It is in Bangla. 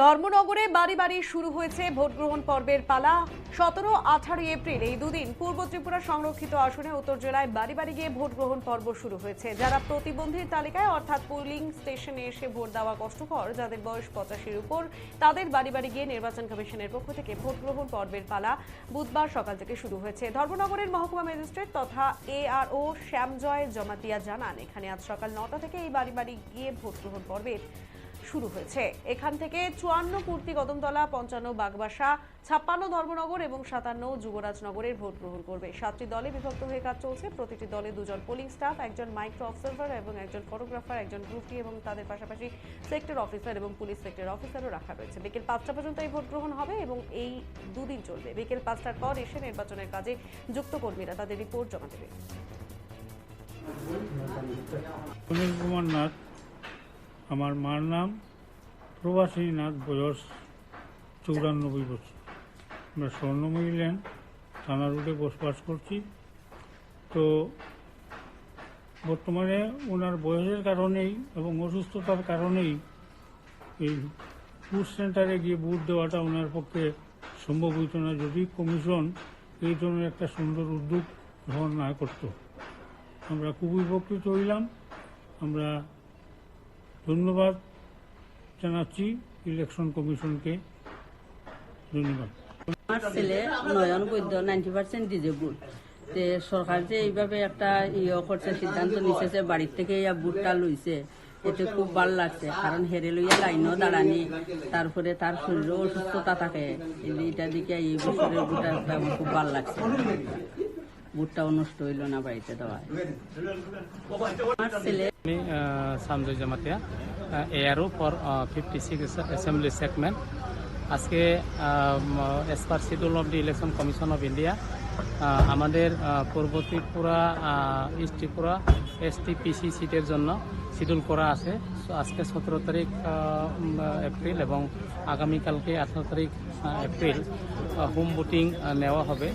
ধর্মনগরে বাড়ি বাড়ি শুরু হয়েছে ভোট গ্রহণ পর্বের পালা। সতেরো আঠারো এপ্রিল এই দুদিন পূর্ব ত্রিপুরা সংরক্ষিত আসনে উত্তর জেলায় বাড়ি বাড়ি গিয়ে ভোট গ্রহণ পর্ব শুরু হয়েছে। যারা প্রতিবন্ধীর তালিকায়, অর্থাৎ পোলিং স্টেশনে এসে ভোট দেওয়া কষ্টকর, যাদের বয়স পঁচাশির উপর, তাদের বাড়ি বাড়ি গিয়ে নির্বাচন কমিশনের পক্ষ থেকে ভোট গ্রহণ পর্বের পালা বুধবার সকাল থেকে শুরু হয়েছে। ধর্মনগরের মহকুমা ম্যাজিস্ট্রেট তথা এআরও শ্যামজয় জমাতিয়া জানান, এখানে আজ সকাল নটা থেকে এই বাড়ি বাড়ি গিয়ে ভোট গ্রহণ পর্বের শুরু হয়েছে। এখান থেকে চুয়ান্ন পূর্তি কদমতলা, পঞ্চান্ন বাগবাসা, ছাপ্পান্ন ধর্মনগর এবং সাতান্ন যুবরাজনগরের ভোট গ্রহণ করবে। সাতটি দলে বিভক্ত হয়ে কাজ চলছে। প্রতিটি দলে দুজন পোলিং স্টাফ, একজন মাইক্রো অবজারভার এবং একজন ফটোগ্রাফার, একজন গ্রুপি এবং তাদের পাশাপাশি সেক্টর অফিসার এবং পুলিশ সেক্টর অফিসারও রাখা রয়েছে। বিকেল পাঁচটা পর্যন্ত এই ভোট গ্রহণ হবে এবং এই দুদিন চলবে। বিকেল পাঁচটার পর এসে নির্বাচনের কাজে যুক্ত কর্মীরা তাদের রিপোর্ট জমা দেবে। কুমার নাথ। আমার মার নাম প্রবাসী নাথ বয়স চৌরানব্বই বছর। আমরা স্বর্ণময়ী ল্যান্ড থানা রোডে বসবাস করছি। তো বর্তমানে ওনার বয়সের কারণেই এবং অসুস্থতার কারণেই এই ফুড সেন্টারে গিয়ে বুথ দেওয়াটা ওনার পক্ষে সম্ভব হইত না। যদি কমিশন এই ধরনের একটা সুন্দর উদ্যোগ গ্রহণ না করতো, আমরা খুবই উপকৃত হইলাম। আমরা ধন্যবাদ জানাচ্ছি ইলেকশন কমিশনকে। ধন্যবাদ। আমার ছেলে Nayan Baidya ninety percent disable তে সরকার যে এইভাবে একটা ইয়ে করছে, সিদ্ধান্ত নিছে যে বাড়ির থেকে ইয়া বুটটা লইছে, এতে খুব ভালো লাগছে, কারণ হেরে লইয়া লাইনও দাঁড়ানি, তারপরে তার শরীরও অসুস্থতা থাকে এইটা দিকে এই বছরের বুটটা খুব ভালো লাগছে। বুটটাও নষ্ট হইল না বাড়িতে দেওয়ায় আমি Sanjay Jamatia ARO for fifty six assembly segment আজকে as per schedule of the election commission of India আমাদের পূর্ব Tripura east Tripura S T PC সিটের জন্য শিডিউল করা আছে। আজকে সতেরো তারিখ এপ্রিল এবং আগামীকালকে আঠারো তারিখ এপ্রিল হোম ভোটিং নেওয়া হবে।